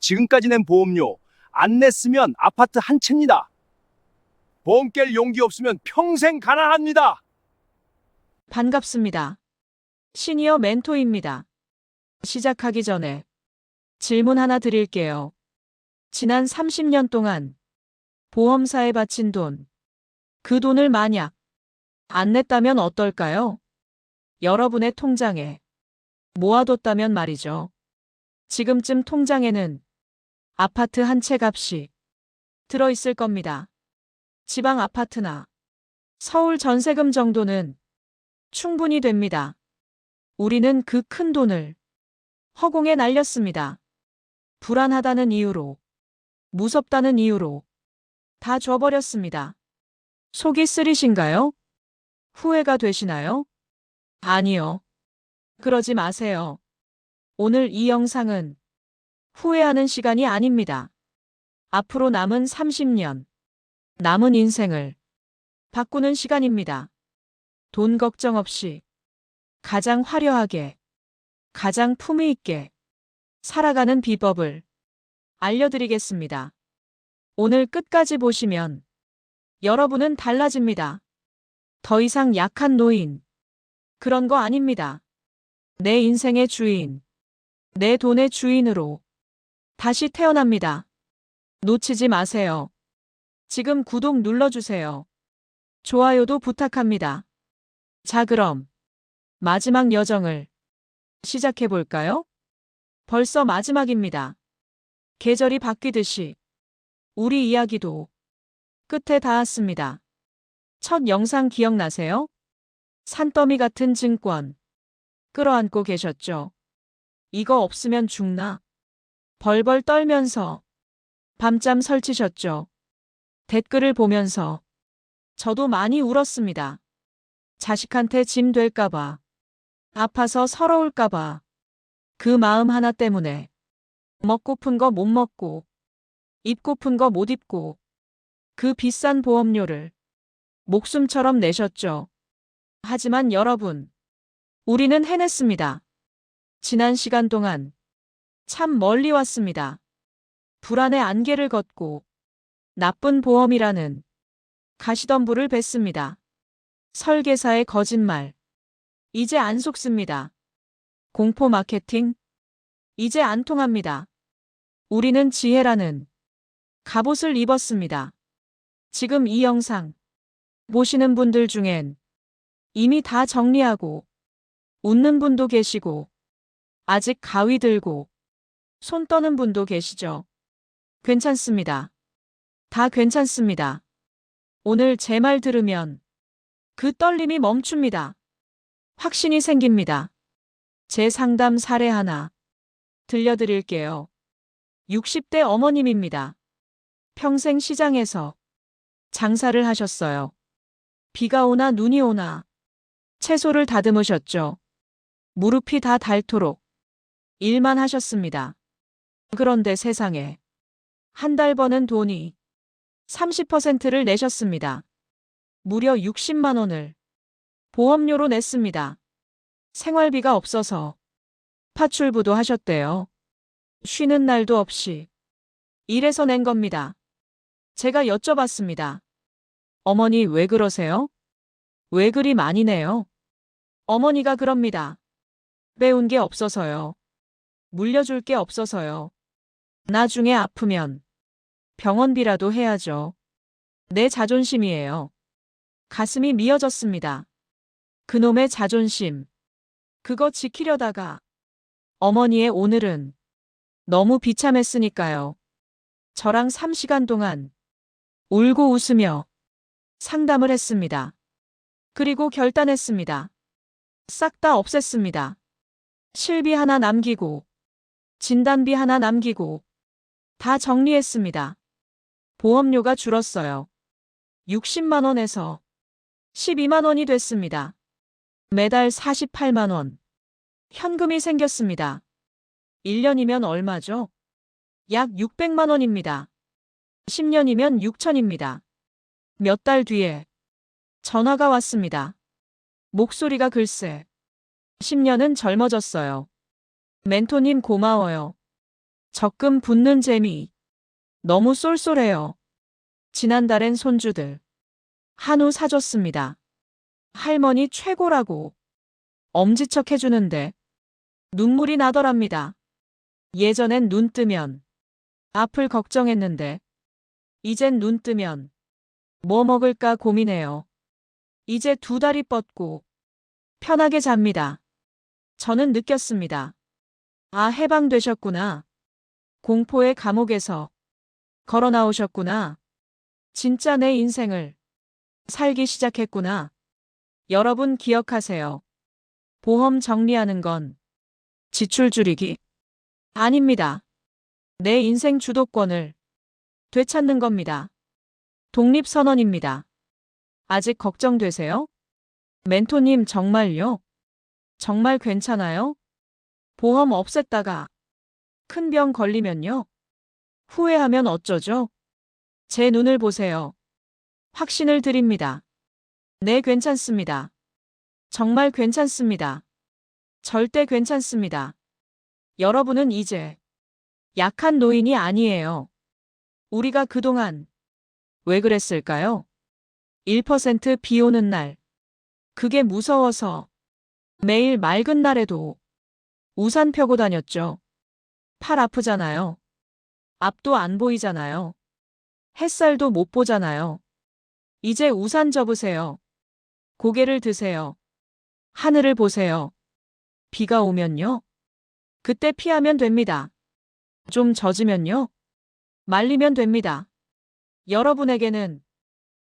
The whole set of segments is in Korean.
지금까지 낸 보험료 안 냈으면 아파트 한 채입니다. 보험 깰 용기 없으면 평생 가난합니다. 반갑습니다. 시니어 멘토입니다. 시작하기 전에 질문 하나 드릴게요. 지난 30년 동안 보험사에 바친 돈, 그 돈을 만약 안 냈다면 어떨까요? 여러분의 통장에 모아뒀다면 말이죠. 지금쯤 통장에는 아파트 한 채 값이 들어있을 겁니다. 지방 아파트나 서울 전세금 정도는 충분히 됩니다. 우리는 그 큰 돈을 허공에 날렸습니다. 불안하다는 이유로, 무섭다는 이유로 다 줘버렸습니다. 속이 쓰리신가요? 후회가 되시나요? 아니요. 그러지 마세요. 오늘 이 영상은 후회하는 시간이 아닙니다. 앞으로 남은 30년, 남은 인생을 바꾸는 시간입니다. 돈 걱정 없이 가장 화려하게, 가장 품위 있게 살아가는 비법을 알려드리겠습니다. 오늘 끝까지 보시면 여러분은 달라집니다. 더 이상 약한 노인. 그런 거 아닙니다. 내 인생의 주인, 내 돈의 주인으로 다시 태어납니다. 놓치지 마세요. 지금 구독 눌러주세요. 좋아요도 부탁합니다. 자, 그럼 마지막 여정을 시작해 볼까요? 벌써 마지막입니다. 계절이 바뀌듯이 우리 이야기도 끝에 닿았습니다. 첫 영상 기억나세요? 산더미 같은 증권 끌어안고 계셨죠? 이거 없으면 죽나? 벌벌 떨면서 밤잠 설치셨죠? 댓글을 보면서 저도 많이 울었습니다. 자식한테 짐 될까봐, 아파서 서러울까봐, 그 마음 하나 때문에 먹고픈 거 못 먹고, 입고픈 거 못 입고, 그 비싼 보험료를 목숨처럼 내셨죠. 하지만 여러분, 우리는 해냈습니다. 지난 시간 동안 참 멀리 왔습니다. 불안의 안개를 걷고 나쁜 보험이라는 가시덤불을 뱉습니다. 설계사의 거짓말. 이제 안 속습니다. 공포 마케팅. 이제 안 통합니다. 우리는 지혜라는 갑옷을 입었습니다. 지금 이 영상 보시는 분들 중엔 이미 다 정리하고 웃는 분도 계시고 아직 가위 들고 손 떠는 분도 계시죠. 괜찮습니다. 다 괜찮습니다. 오늘 제 말 들으면 그 떨림이 멈춥니다. 확신이 생깁니다. 제 상담 사례 하나 들려드릴게요. 60대 어머님입니다. 평생 시장에서 장사를 하셨어요. 비가 오나 눈이 오나 채소를 다듬으셨죠. 무릎이 다 닳도록 일만 하셨습니다. 그런데 세상에 한 달 버는 돈이 30%를 내셨습니다. 무려 60만 원을 보험료로 냈습니다. 생활비가 없어서 파출부도 하셨대요. 쉬는 날도 없이 일해서 낸 겁니다. 제가 여쭤봤습니다. 어머니 왜 그러세요? 왜 그리 많이 내요? 어머니가 그럽니다. 빼온 게 없어서요. 물려줄 게 없어서요. 나중에 아프면 병원비라도 해야죠. 내 자존심이에요. 가슴이 미어졌습니다. 그놈의 자존심. 그거 지키려다가 어머니의 오늘은 너무 비참했으니까요. 저랑 3시간 동안 울고 웃으며 상담을 했습니다. 그리고 결단했습니다. 싹 다 없앴습니다. 실비 하나 남기고 진단비 하나 남기고 다 정리했습니다. 보험료가 줄었어요. 60만 원에서 12만 원이 됐습니다. 매달 48만 원. 현금이 생겼습니다. 1년이면 얼마죠? 약 600만 원입니다. 10년이면 6천입니다. 몇 달 뒤에 전화가 왔습니다. 목소리가 글쎄. 10년은 젊어졌어요. 멘토님 고마워요. 적금 붙는 재미. 너무 쏠쏠해요. 지난달엔 손주들. 한우 사줬습니다. 할머니 최고라고. 엄지척 해주는데 눈물이 나더랍니다. 예전엔 눈 뜨면 앞을 걱정했는데 이젠 눈 뜨면 뭐 먹을까 고민해요. 이제 두 다리 뻗고 편하게 잡니다. 저는 느꼈습니다. 아, 해방되셨구나. 공포의 감옥에서 걸어 나오셨구나. 진짜 내 인생을 살기 시작했구나. 여러분 기억하세요. 보험 정리하는 건 지출 줄이기 아닙니다. 내 인생 주도권을 되찾는 겁니다. 독립선언입니다. 아직 걱정되세요? 멘토님 정말요? 정말 괜찮아요? 보험 없앴다가 큰 병 걸리면요? 후회하면 어쩌죠? 제 눈을 보세요. 확신을 드립니다. 네, 괜찮습니다. 정말 괜찮습니다. 절대 괜찮습니다. 여러분은 이제 약한 노인이 아니에요. 우리가 그동안 왜 그랬을까요? 1%비 오는 날. 그게 무서워서 매일 맑은 날에도 우산 펴고 다녔죠. 팔 아프잖아요. 앞도 안 보이잖아요. 햇살도 못 보잖아요. 이제 우산 접으세요. 고개를 드세요. 하늘을 보세요. 비가 오면요. 그때 피하면 됩니다. 좀 젖으면요. 말리면 됩니다. 여러분에게는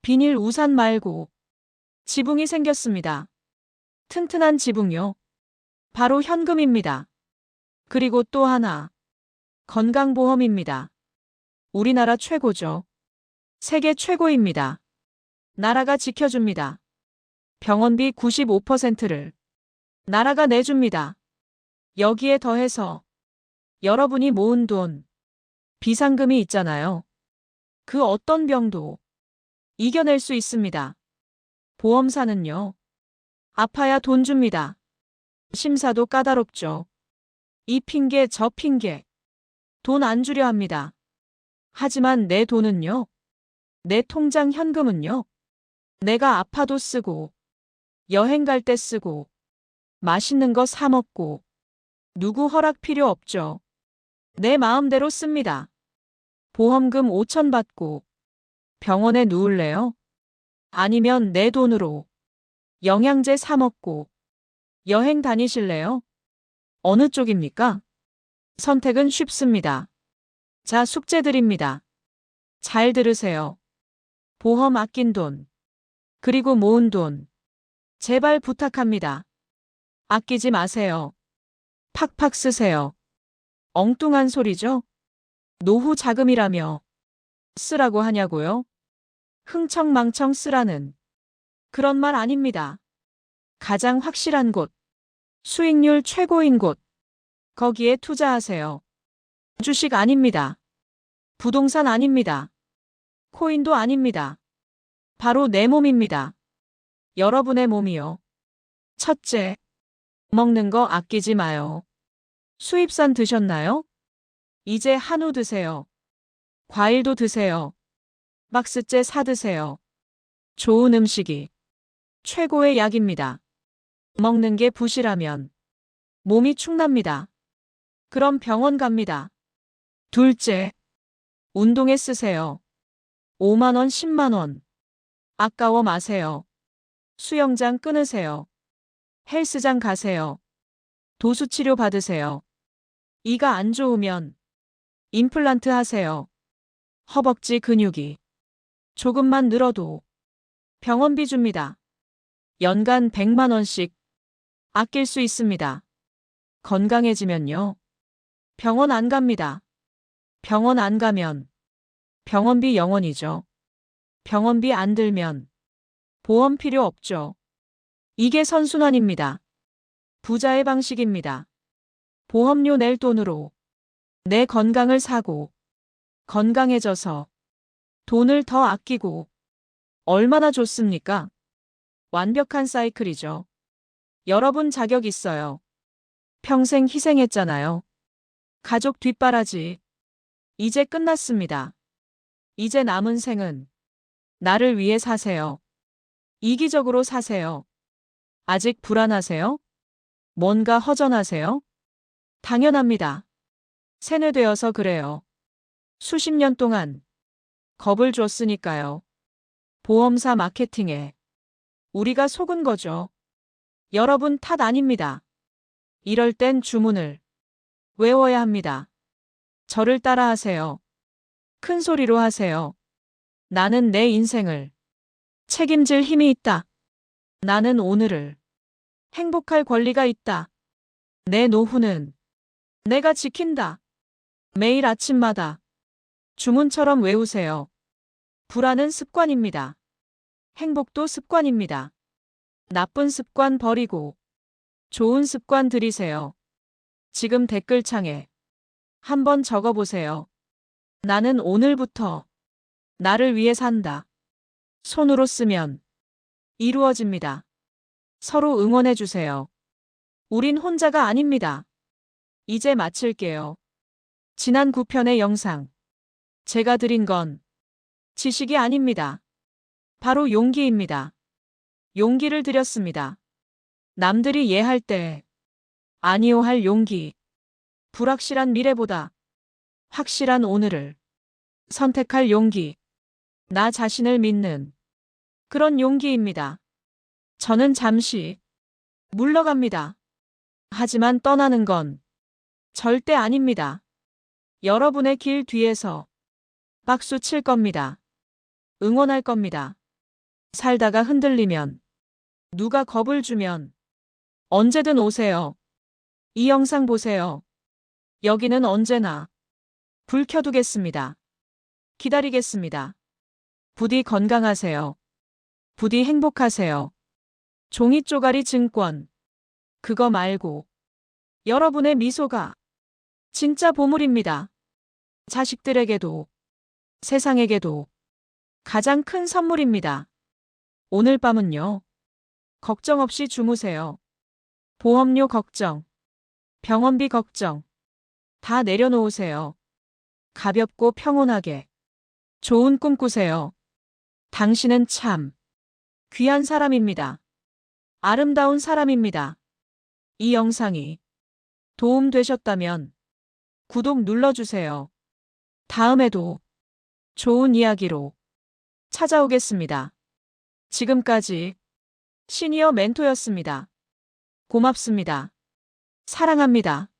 비닐 우산 말고 지붕이 생겼습니다. 튼튼한 지붕요. 바로 현금입니다. 그리고 또 하나. 건강보험입니다. 우리나라 최고죠. 세계 최고입니다. 나라가 지켜줍니다. 병원비 95%를 나라가 내줍니다. 여기에 더해서 여러분이 모은 돈, 비상금이 있잖아요. 그 어떤 병도 이겨낼 수 있습니다. 보험사는요. 아파야 돈 줍니다. 심사도 까다롭죠. 이 핑계 저 핑계. 돈 안 주려 합니다. 하지만 내 돈은요. 내 통장 현금은요. 내가 아파도 쓰고, 여행 갈 때 쓰고, 맛있는 거 사 먹고, 누구 허락 필요 없죠. 내 마음대로 씁니다. 보험금 5천 받고, 병원에 누울래요? 아니면 내 돈으로 영양제 사 먹고 여행 다니실래요? 어느 쪽입니까? 선택은 쉽습니다. 자, 숙제 드립니다. 잘 들으세요. 보험 아낀 돈, 그리고 모은 돈, 제발 부탁합니다. 아끼지 마세요. 팍팍 쓰세요. 엉뚱한 소리죠? 노후 자금이라며 쓰라고 하냐고요? 흥청망청 쓰라는 그런 말 아닙니다. 가장 확실한 곳, 수익률 최고인 곳, 거기에 투자하세요. 주식 아닙니다. 부동산 아닙니다. 코인도 아닙니다. 바로 내 몸입니다. 여러분의 몸이요. 첫째, 먹는 거 아끼지 마요. 수입산 드셨나요? 이제 한우 드세요. 과일도 드세요. 박스째 사 드세요. 좋은 음식이 최고의 약입니다. 먹는 게 부실하면 몸이 축납니다. 그럼 병원 갑니다. 둘째, 운동에 쓰세요. 5만원, 10만원. 아까워 마세요. 수영장 끊으세요. 헬스장 가세요. 도수치료 받으세요. 이가 안 좋으면 임플란트 하세요. 허벅지 근육이 조금만 늘어도 병원비 줍니다. 연간 100만원씩 아낄 수 있습니다. 건강해지면요. 병원 안 갑니다. 병원 안 가면 병원비 영원이죠. 병원비 안 들면 보험 필요 없죠. 이게 선순환입니다. 부자의 방식입니다. 보험료 낼 돈으로 내 건강을 사고 건강해져서 돈을 더 아끼고 얼마나 좋습니까? 완벽한 사이클이죠. 여러분 자격 있어요. 평생 희생했잖아요. 가족 뒷바라지. 이제 끝났습니다. 이제 남은 생은 나를 위해 사세요. 이기적으로 사세요. 아직 불안하세요? 뭔가 허전하세요? 당연합니다. 세뇌되어서 그래요. 수십 년 동안 겁을 줬으니까요. 보험사 마케팅에 우리가 속은 거죠. 여러분 탓 아닙니다. 이럴 땐 주문을 외워야 합니다. 저를 따라 하세요. 큰 소리로 하세요. 나는 내 인생을 책임질 힘이 있다. 나는 오늘을 행복할 권리가 있다. 내 노후는 내가 지킨다. 매일 아침마다 주문처럼 외우세요. 불안은 습관입니다. 행복도 습관입니다. 나쁜 습관 버리고 좋은 습관 들이세요. 지금 댓글창에 한번 적어보세요. 나는 오늘부터 나를 위해 산다. 손으로 쓰면 이루어집니다. 서로 응원해주세요. 우린 혼자가 아닙니다. 이제 마칠게요. 지난 9편의 영상. 제가 드린 건 지식이 아닙니다. 바로 용기입니다. 용기를 드렸습니다. 남들이 예할 때 아니요 할 용기. 불확실한 미래보다 확실한 오늘을 선택할 용기. 나 자신을 믿는 그런 용기입니다. 저는 잠시 물러갑니다. 하지만 떠나는 건 절대 아닙니다. 여러분의 길 뒤에서 박수 칠 겁니다. 응원할 겁니다. 살다가 흔들리면 누가 겁을 주면 언제든 오세요. 이 영상 보세요. 여기는 언제나 불 켜두겠습니다. 기다리겠습니다. 부디 건강하세요. 부디 행복하세요. 종이 쪼가리 증권. 그거 말고 여러분의 미소가 진짜 보물입니다. 자식들에게도 세상에게도 가장 큰 선물입니다. 오늘 밤은요. 걱정 없이 주무세요. 보험료 걱정, 병원비 걱정 다 내려놓으세요. 가볍고 평온하게 좋은 꿈 꾸세요. 당신은 참 귀한 사람입니다. 아름다운 사람입니다. 이 영상이 도움 되셨다면 구독 눌러주세요. 다음에도 좋은 이야기로 찾아오겠습니다. 지금까지 시니어 멘토였습니다. 고맙습니다. 사랑합니다.